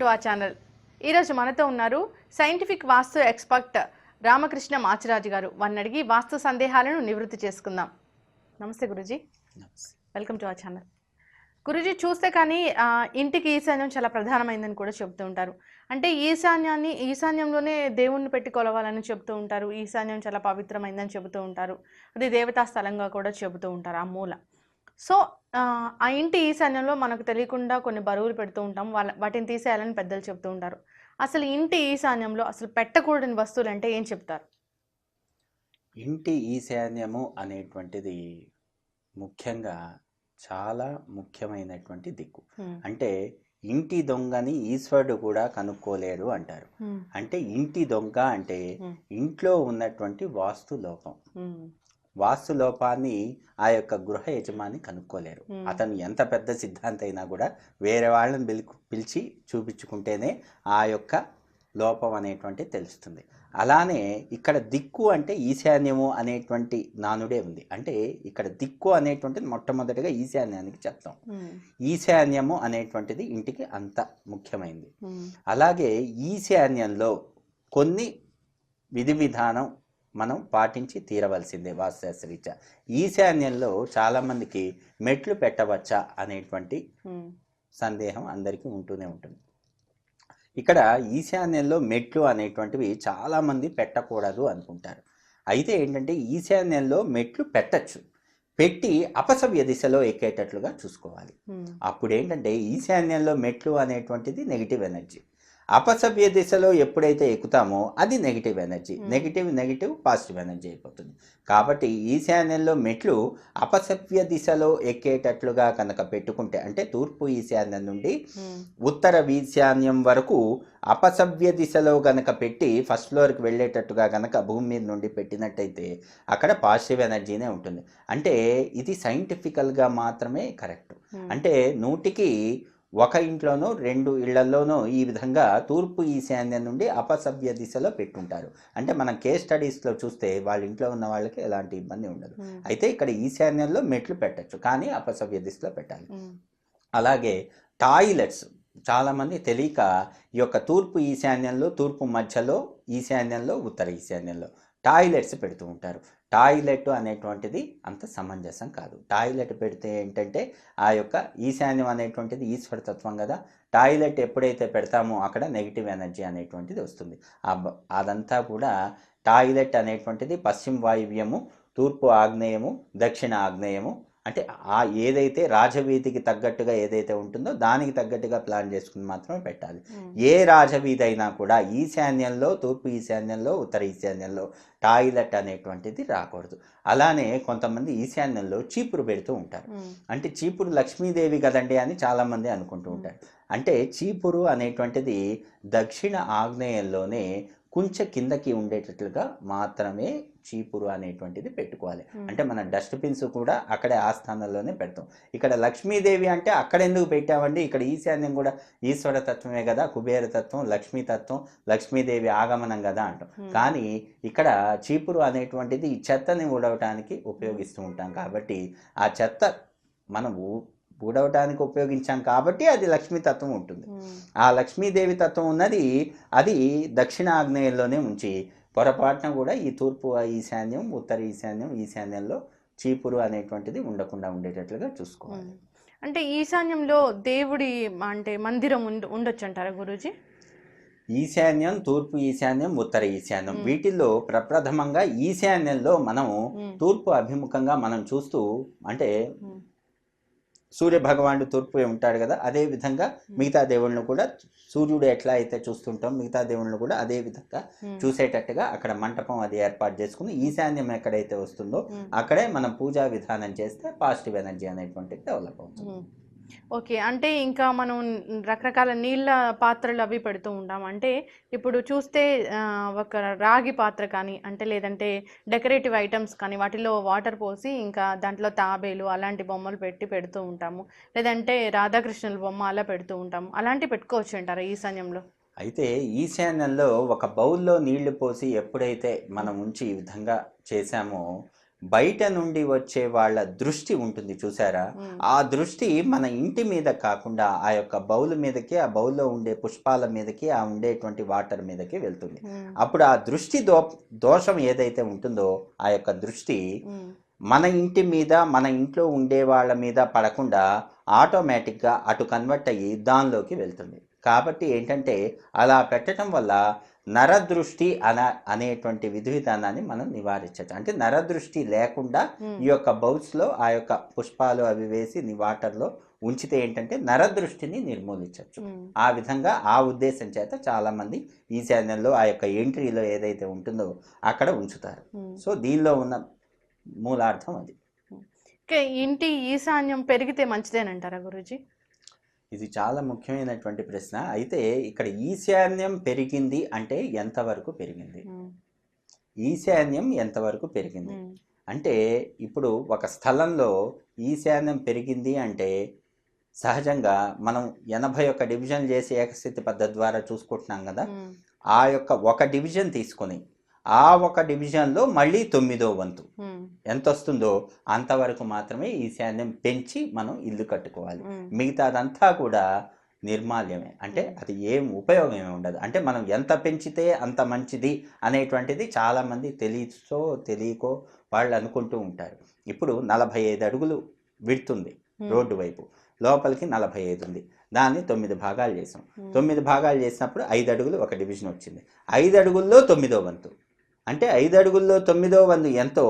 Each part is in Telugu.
టు ఆ ఛానల్ ఈరోజు మనతో ఉన్నారు సైంటిఫిక్ వాస్తు ఎక్స్పర్ట్ రామకృష్ణ మాచిరాజు గారు. వారిని అడిగి వాస్తు సందేహాలను నివృత్తి చేసుకుందాం. నమస్తే గురుజీ. వెల్కమ్ టు ఆ ఛానల్ గురుజీ చూస్తే కానీ ఇంటికి ఈశాన్యం చాలా ప్రధానమైందని కూడా చెప్తూ ఉంటారు. అంటే ఈశాన్యాన్ని ఈశాన్యంలోనే దేవుణ్ణి పెట్టి కొలవాలని చెప్తూ ఉంటారు. ఈశాన్యం చాలా పవిత్రమైందని చెబుతూ ఉంటారు. అది దేవతా స్థలంగా కూడా చెబుతూ ఉంటారు ఆ మూల. సో ఆ, ఇంటి ఈశాన్యంలో మనకు తెలియకుండా కొన్ని బరువులు పెడుతూ ఉంటాం. వాళ్ళ వాటిని తీసేయాలని పెద్దలు చెప్తూ ఉంటారు. అసలు ఇంటి ఈశాన్యంలో అసలు పెట్టకూడని వస్తువులు అంటే ఏం చెప్తారు? ఇంటి ఈశాన్యము అనేటువంటిది ముఖ్యంగా చాలా ముఖ్యమైనటువంటి దిక్కు. అంటే ఇంటి దొంగని ఈశ్వరుడు కూడా కనుక్కోలేరు అంటారు. అంటే ఇంటి దొంగ అంటే. ఇంట్లో ఉన్నటువంటి వాస్తు లోపం వాస్తు లోపాన్ని ఆ యొక్క గృహ యజమాని కనుక్కోలేరు. అతను ఎంత పెద్ద సిద్ధాంత అయినా కూడా వేరే వాళ్ళని పిలు పిలిచి చూపించుకుంటేనే ఆ యొక్క లోపం అనేటువంటి తెలుస్తుంది. అలానే ఇక్కడ దిక్కు అంటే ఈశాన్యము అనేటువంటి నానుడే ఉంది. అంటే ఇక్కడ దిక్కు అనేటువంటిది మొట్టమొదటిగా ఈశాన్యానికి చెప్తాం. ఈశాన్యము అనేటువంటిది ఇంటికి అంత ముఖ్యమైనది అలాగే ఈశాన్యంలో కొన్ని విధి విధానం మనం పాటించి తీరవలసిందే వాస్తుశాస్త్రరీత్యా. ఈశాన్యంలో చాలామందికి మెట్లు పెట్టవచ్చా అనేటువంటి సందేహం అందరికీ ఉంటూనే ఉంటుంది. ఇక్కడ ఈశాన్యంలో మెట్లు అనేటువంటివి చాలామంది పెట్టకూడదు అనుకుంటారు. అయితే ఏంటంటే ఈశాన్యంలో మెట్లు పెట్టచ్చు. పెట్టి అపసవ్య దిశలో ఎక్కేటట్లుగా చూసుకోవాలి. అప్పుడు ఏంటంటే ఈశాన్యంలో మెట్లు అనేటువంటిది నెగిటివ్ ఎనర్జీ. అపసవ్య దిశలో ఎప్పుడైతే ఎక్కుతామో అది negative energy Hmm. Negative negative positive energy అయిపోతుంది. కాబట్టి ఈశాన్యంలో మెట్లు అపసవ్య దిశలో ఎక్కేటట్లుగా కనుక పెట్టుకుంటే అంటే తూర్పు ఈశాన్యం నుండి ఉమ్, ఉత్తర ఈశాన్యం వరకు అపసవ్య దిశలో గనక పెట్టి ఫస్ట్ ఫ్లోర్కి వెళ్ళేటట్టుగా గనక భూమి మీద నుండి పెట్టినట్టయితే అక్కడ పాజిటివ్ ఎనర్జీనే ఉంటుంది. అంటే ఇది సైంటిఫికల్గా మాత్రమే కరెక్ట్. ఉమ్, అంటే నూటికి ఒక ఇంట్లోనూ రెండు ఇళ్ళలోనూ ఈ విధంగా తూర్పు ఈశాన్యం నుండి అపసవ్య దిశలో పెట్టుంటారు. అంటే మనం కేస్ స్టడీస్లో చూస్తే వాళ్ళ ఇంట్లో ఉన్న వాళ్ళకి ఎలాంటి ఇబ్బంది ఉండదు. అయితే ఇక్కడ ఈశాన్యంలో మెట్లు పెట్టచ్చు కానీ అపసవ్య దిశలో పెట్టాలి. అలాగే టాయిలెట్స్ చాలామంది తెలియక ఈ యొక్క తూర్పు ఈశాన్యంలో తూర్పు మధ్యలో ఈశాన్యంలో ఉత్తర ఈశాన్యంలో టాయిలెట్స్ పెడుతూ ఉంటారు. టాయిలెట్ అనేటువంటిది అంత సమంజసం కాదు. టాయిలెట్ పెడితే ఏంటంటే ఆ యొక్క ఈశాన్యం అనేటువంటిది ఈశ్వర తత్వం కదా. టాయిలెట్ ఎప్పుడైతే పెడతామో అక్కడ నెగిటివ్ ఎనర్జీ అనేటువంటిది వస్తుంది. ఆ అదంతా కూడా టాయిలెట్ అనేటువంటిది పశ్చిమ వాయువ్యము తూర్పు ఆగ్నేయము దక్షిణ ఆగ్నేయము అంటే ఆ ఏదైతే రాజవీధికి తగ్గట్టుగా ఏదైతే ఉంటుందో దానికి తగ్గట్టుగా ప్లాన్ చేసుకుని మాత్రమే పెట్టాలి. ఏ రాజవీధి అయినా కూడా ఈశాన్యంలో తూర్పు ఈశాన్యంలో ఉత్తర ఈశాన్యంలో టాయిలెట్ అనేటువంటిది రాకూడదు. అలానే కొంతమంది ఈశాన్యంలో చీపురు పెడుతూ ఉంటారు. అంటే చీపురు లక్ష్మీదేవి కదండి అని చాలామంది అనుకుంటూ ఉంటారు. అంటే చీపురు అనేటువంటిది దక్షిణ ఆగ్నేయంలోనే కొంచెం కిందకి ఉండేటట్లుగా మాత్రమే చీపురు అనేటువంటిది పెట్టుకోవాలి. అంటే మన డస్ట్బిన్స్ కూడా అక్కడే ఆ స్థానంలోనే పెడతాం. ఇక్కడ లక్ష్మీదేవి అంటే అక్కడ ఎందుకు పెట్టామండి? ఇక్కడ ఈశాన్యం కూడా ఈశ్వర తత్వమే కదా కుబేర తత్వం లక్ష్మీ తత్వం లక్ష్మీదేవి ఆగమనం కదా అంటాం. కానీ ఇక్కడ చీపురు అనేటువంటిది ఈ చెత్తని ఊడవటానికి ఉపయోగిస్తూ ఉంటాం కాబట్టి ఆ చెత్త మనం ఊ- ఊడవటానికి ఉపయోగించాం కాబట్టి అది లక్ష్మీ తత్వం ఉంటుంది. ఆ లక్ష్మీదేవి తత్వం ఉన్నది అది దక్షిణ ఆగ్నేయంలోనే ఉంచి పొరపాటున కూడా ఈ తూర్పు ఈశాన్యం ఉత్తర ఈశాన్యం ఈశాన్యంలో చీపురు అనేటువంటిది ఉండకుండా ఉండేటట్లుగా చూసుకోవాలి. అంటే ఈశాన్యంలో దేవుడి అంటే మందిరం ఉండ ఉండొచ్చు అంటారా గురూజీ? ఈశాన్యం తూర్పు ఈశాన్యం ఉత్తర ఈశాన్యం. వీటిల్లో ప్రప్రథమంగా ఈశాన్యంలో మనం తూర్పు అభిముఖంగా మనం చూస్తూ అంటే సూర్య భగవానుడు తూర్పు ఉంటాడు కదా అదే విధంగా మిగతా దేవుళ్ళను కూడా సూర్యుడు ఎట్లా అయితే చూస్తుంటాం మిగతా దేవుళ్ళను కూడా అదే విధంగా చూసేటట్టుగా అక్కడ మంటపం అది ఏర్పాటు చేసుకుని ఈశాన్యం ఎక్కడైతే వస్తుందో. అక్కడే మనం పూజా విధానం చేస్తే పాజిటివ్ ఎనర్జీ అనేటువంటిది డెవలప్ అవుతుంది. ఓకే. అంటే ఇంకా మనం రకరకాల నీళ్ళ పాత్రలు అవి పెడుతూ ఉంటాం. అంటే ఇప్పుడు చూస్తే ఒక రాగి పాత్ర కానీ అంటే లేదంటే డెకరేటివ్ ఐటమ్స్ కానీ వాటిలో వాటర్ పోసి ఇంకా దాంట్లో తాబేలు అలాంటి బొమ్మలు పెట్టి పెడుతూ ఉంటాము. లేదంటే రాధాకృష్ణుల బొమ్మ అలా పెడుతూ ఉంటాము. అలాంటివి పెట్టుకోవచ్చు అంటారా ఈశాన్యంలో అయితే ఈశాన్యంలో ఒక బౌల్లో నీళ్ళు పోసి ఎప్పుడైతే మనం ఉంచి ఈ విధంగా చేశామో బయట నుండి వచ్చే వాళ్ళ దృష్టి ఉంటుంది చూసారా? ఆ దృష్టి మన ఇంటి మీద కాకుండా ఆ యొక్క బౌల్ మీదకి ఆ బౌల్లో ఉండే పుష్పాల మీదకి ఆ ఉండేటువంటి వాటర్ మీదకి వెళ్తుంది. అప్పుడు ఆ దృష్టి దో దోషం ఏదైతే ఉంటుందో ఆ యొక్క దృష్టి మన ఇంటి మీద మన ఇంట్లో ఉండే వాళ్ళ మీద పడకుండా ఆటోమేటిక్గా అటు కన్వర్ట్ అయ్యి దానిలోకి వెళ్తుంది. కాబట్టి ఏంటంటే అలా పెట్టడం వల్ల నరదృష్టి అన అనేటువంటి విధి విధానాన్ని మనం నివారించవచ్చు. అంటే నరదృష్టి లేకుండా ఈ యొక్క బౌల్స్లో ఆ యొక్క పుష్పాలు అవి వేసి నీ వాటర్లో ఉంచితే ఏంటంటే నరదృష్టిని నిర్మూలించవచ్చు. ఆ విధంగా ఆ ఉద్దేశం చేత చాలామంది ఈ ఛానల్లో ఆ యొక్క ఎంట్రీలో ఏదైతే ఉంటుందో అక్కడ ఉంచుతారు. సో దీనిలో ఉన్న మూలార్థం అది. ఇంటి ఈశాన్యం పెరిగితే మంచిదేనంటారా గురూజీ? ఇది చాలా ముఖ్యమైనటువంటి ప్రశ్న. అయితే ఇక్కడ ఈశాన్యం పెరిగింది అంటే ఎంతవరకు పెరిగింది? ఈశాన్యం ఎంతవరకు పెరిగింది? అంటే ఇప్పుడు ఒక స్థలంలో ఈశాన్యం పెరిగింది అంటే సహజంగా మనం ఎనభై ఒక్క డివిజన్ చేసి ఏకస్థితి పద్ధతి ద్వారా చూసుకుంటున్నాం కదా? ఆ యొక్క ఒక డివిజన్ తీసుకొని ఆ ఒక డివిజన్లో మళ్ళీ తొమ్మిదో వంతు. ఎంత వస్తుందో అంతవరకు మాత్రమే ఈశాన్యం పెంచి మనం ఇల్లు కట్టుకోవాలి. మిగతాదంతా కూడా నిర్మాల్యమే. అంటే. అది ఏం ఉపయోగమే ఉండదు. అంటే మనం ఎంత పెంచితే అంత మంచిది అనేటువంటిది చాలామంది తెలియచో తెలియకో వాళ్ళు అనుకుంటూ ఉంటారు. ఇప్పుడు నలభై ఐదు అడుగులు విడుతుంది రోడ్డు వైపు. లోపలికి నలభై ఐదు ఉంది. దాన్ని తొమ్మిది భాగాలు చేసాం. తొమ్మిది భాగాలు చేసినప్పుడు ఐదు అడుగులు ఒక డివిజన్ వచ్చింది. ఐదు అడుగుల్లో తొమ్మిదో వంతు. అంటే ఐదు అడుగుల్లో తొమ్మిదో వంతు ఎంతో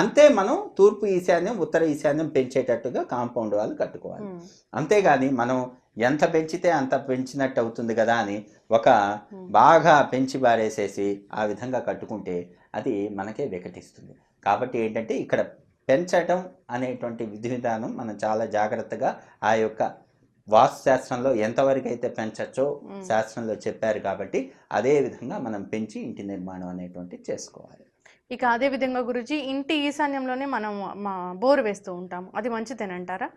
అంతే మనం తూర్పు ఈశాన్యం ఉత్తర ఈశాన్యం పెంచేటట్టుగా కాంపౌండ్ వాళ్ళు కట్టుకోవాలి. అంతేగాని మనం ఎంత పెంచితే అంత పెంచినట్టు అవుతుంది కదా అని ఒక బాగా పెంచి బారేసేసి ఆ విధంగా కట్టుకుంటే అది మనకే వికటిస్తుంది. కాబట్టి ఏంటంటే ఇక్కడ పెంచటం అనేటువంటి విధి విధానం మనం చాలా జాగ్రత్తగా ఆ యొక్క వాస్తు శాస్త్రంలో ఎంతవరకు అయితే పెంచచ్చో. శాస్త్రంలో చెప్పారు కాబట్టి అదే విధంగా మనం పెంచి ఇంటి నిర్మాణం అనేటువంటి చేసుకోవాలి. ఇక అదే విధంగా గురూజీ ఇంటి ఈశాన్యంలోనే మనం మా బోరు వేస్తూ ఉంటాము. అది మంచిదేనంటారా?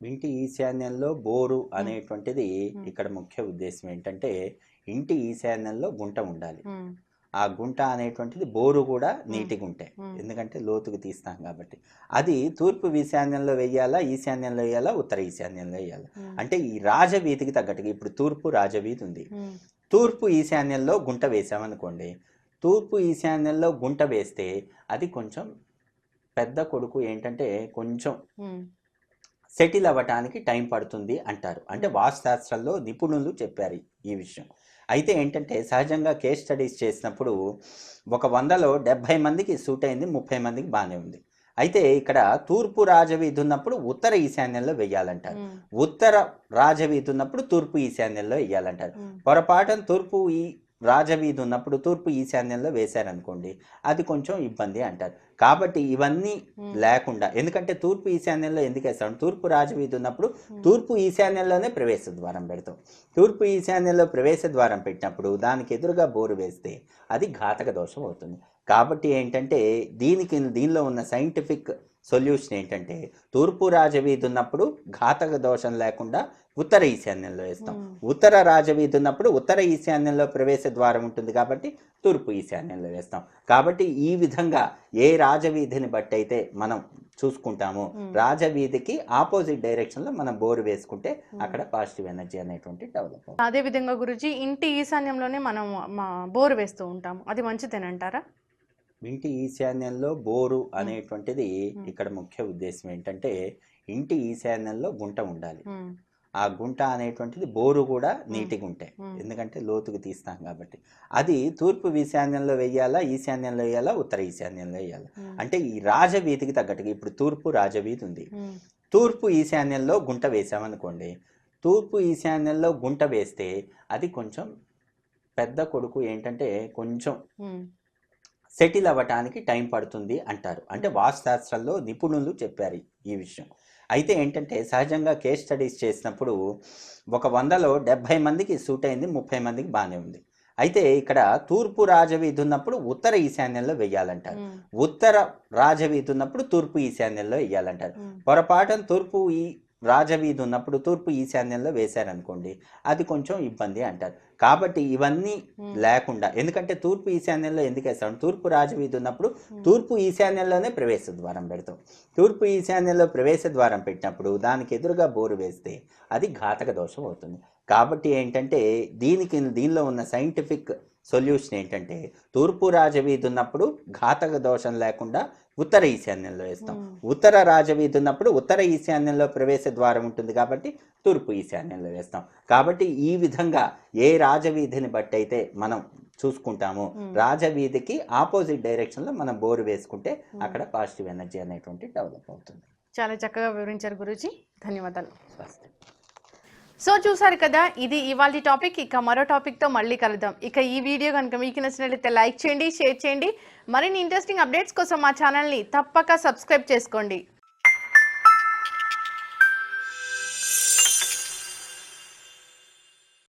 ఇంటి ఈశాన్యంలో బోరు అనేటువంటిది. ఇక్కడ ముఖ్య ఉద్దేశం ఏంటంటే ఇంటి ఈశాన్యంలో గుంట ఉండాలి. ఆ గుంట అనేటువంటిది బోరు కూడా నీటిగా ఉంటాయి మ్మ్. ఎందుకంటే లోతుకు తీస్తాం కాబట్టి. అది తూర్పు ఈశాన్యంలో వేయాలా ఈశాన్యంలో వేయాలా ఉత్తర ఈశాన్యంలో వేయాలా? అంటే ఈ రాజవీధికి తగ్గట్టుగా ఇప్పుడు తూర్పు రాజవీధి ఉంది. తూర్పు ఈశాన్యంలో గుంట వేసామనుకోండి తూర్పు ఈశాన్యంలో గుంట వేస్తే అది కొంచెం పెద్ద కొడుకు ఏంటంటే కొంచెం సెటిల్ అవ్వటానికి టైం పడుతుంది అంటారు. అంటే వాస్తుశాస్త్రంలో నిపుణులు చెప్పారు ఈ విషయం. అయితే ఏంటంటే సహజంగా కేస్ స్టడీస్ చేసినప్పుడు ఒక వందలో డెబ్భై మందికి సూట్ అయింది ముప్పై మందికి బాగానే ఉంది. అయితే ఇక్కడ తూర్పు రాజవీధి ఉన్నప్పుడు ఉత్తర ఈశాన్యంలో వెయ్యాలంటారు. ఉత్తర రాజవీధి ఉన్నప్పుడు తూర్పు ఈశాన్యంలో వెయ్యాలంటారు. పొరపాటున తూర్పు ఈ రాజవీధి ఉన్నప్పుడు తూర్పు ఈశాన్యంలో వేశారనుకోండి అది కొంచెం ఇబ్బంది అంటారు. కాబట్టి ఇవన్నీ లేకుండా ఎందుకంటే తూర్పు ఈశాన్యంలో ఎందుకు వేస్తాం? తూర్పు రాజవీధి ఉన్నప్పుడు తూర్పు ఈశాన్యంలోనే ప్రవేశ ద్వారం పెడతాం. తూర్పు ఈశాన్యంలో ప్రవేశ ద్వారం పెట్టినప్పుడు దానికి ఎదురుగా బోరు వేస్తే అది ఘాతక దోషం అవుతుంది. కాబట్టి ఏంటంటే దీనికి దీనిలో ఉన్న సైంటిఫిక్ సొల్యూషన్ ఏంటంటే తూర్పు రాజవీధి ఉన్నప్పుడు ఘాతక దోషం లేకుండా ఉత్తర ఈశాన్యంలో వేస్తాం. ఉత్తర రాజవీధి ఉన్నప్పుడు ఉత్తర ఈశాన్యంలో ప్రవేశ ద్వారం ఉంటుంది కాబట్టి తూర్పు ఈశాన్యంలో వేస్తాం. కాబట్టి ఈ విధంగా ఏ రాజవీధిని బట్టి అయితే మనం చూసుకుంటామో. రాజవీధికి ఆపోజిట్ డైరెక్షన్లో మనం బోరు వేసుకుంటే. అక్కడ పాజిటివ్ ఎనర్జీ అనేటువంటి డెవలప్ అదే విధంగా గురూజీ ఇంటి ఈశాన్యంలోనే మనం బోరు వేస్తూ ఉంటాము. అది మంచిదేనంటారా? ఇంటి ఈశాన్యంలో బోరు అనేటువంటిది. ఇక్కడ ముఖ్య ఉద్దేశం ఏంటంటే ఇంటి ఈశాన్యంలో గుంట ఉండాలి. ఆ గుంట అనేటువంటిది బోరు కూడా నీటిగా ఉంటాయి. ఉమ్, ఎందుకంటే లోతుకు తీస్తాం కాబట్టి. అది తూర్పు ఈశాన్యంలో వేయాలా ఈశాన్యంలో వేయాలా ఉత్తర ఈశాన్యంలో వేయాలా? అంటే ఈ రాజవీధికి తగ్గట్టుగా ఇప్పుడు తూర్పు రాజవీధి ఉంది. తూర్పు ఈశాన్యంలో గుంట వేసామనుకోండి తూర్పు ఈశాన్యంలో గుంట వేస్తే అది కొంచెం పెద్ద కొడుకు ఏంటంటే కొంచెం సెటిల్ అవ్వటానికి టైం పడుతుంది అంటారు. అంటే వాస్తుశాస్త్రంలో నిపుణులు చెప్పారు ఈ విషయం. అయితే ఏంటంటే సహజంగా కేస్ స్టడీస్ చేసినప్పుడు ఒక వందలో డెబ్భై మందికి సూట్ అయింది ముప్పై మందికి బాగానే ఉంది. అయితే ఇక్కడ తూర్పు రాజవీధి ఉన్నప్పుడు ఉత్తర ఈశాన్యంలో వెయ్యాలంటారు. ఉత్తర రాజవీధి ఉన్నప్పుడు తూర్పు ఈశాన్యంలో వెయ్యాలంటారు. ఉమ్, పొరపాటున తూర్పు ఈ రాజవీధి ఉన్నప్పుడు తూర్పు ఈశాన్యంలో వేశారనుకోండి అది కొంచెం ఇబ్బంది అంటారు. కాబట్టి ఇవన్నీ. లేకుండా ఎందుకంటే తూర్పు ఈశాన్యంలో ఎందుకు వేస్తాం? తూర్పు రాజవీధి ఉన్నప్పుడు తూర్పు ఈశాన్యంలోనే ప్రవేశ ద్వారం పెడతాం. తూర్పు ఈశాన్యంలో ప్రవేశ ద్వారం పెట్టినప్పుడు దానికి ఎదురుగా బోరు వేస్తే అది ఘాతక దోషం అవుతుంది. కాబట్టి ఏంటంటే దీనికి దీనిలో ఉన్న సైంటిఫిక్ సొల్యూషన్ ఏంటంటే తూర్పు రాజవీధి ఉన్నప్పుడు ఘాతక దోషం లేకుండా ఉత్తర ఈశాన్యంలో వేస్తాం. ఉత్తర రాజవీధి ఉన్నప్పుడు ఉత్తర ఈశాన్యంలో ప్రవేశ ద్వారం ఉంటుంది కాబట్టి తూర్పు ఈశాన్యంలో వేస్తాం. కాబట్టి ఈ విధంగా ఏ రాజవీధిని బట్టి అయితే మనం చూసుకుంటామో. రాజవీధికి ఆపోజిట్ డైరెక్షన్లో మనం బోరు వేసుకుంటే అక్కడ పాజిటివ్ ఎనర్జీ అనేటువంటి డెవలప్ అవుతుంది. చాలా చక్కగా వివరించారు గురూజీ. ధన్యవాదాలు. స్వస్తి. సో చూసారు కదా ఇది ఇవాళ టాపిక్ ఇక మరో టాపిక్తో మళ్ళీ కలుద్దాం. ఇక ఈ వీడియో కనుక మీకు నచ్చినట్లయితే లైక్ చేయండి షేర్ చేయండి. మరిన్ని ఇంట్రెస్టింగ్ అప్డేట్స్ కోసం మా ఛానల్ని తప్పక సబ్స్క్రైబ్ చేసుకోండి.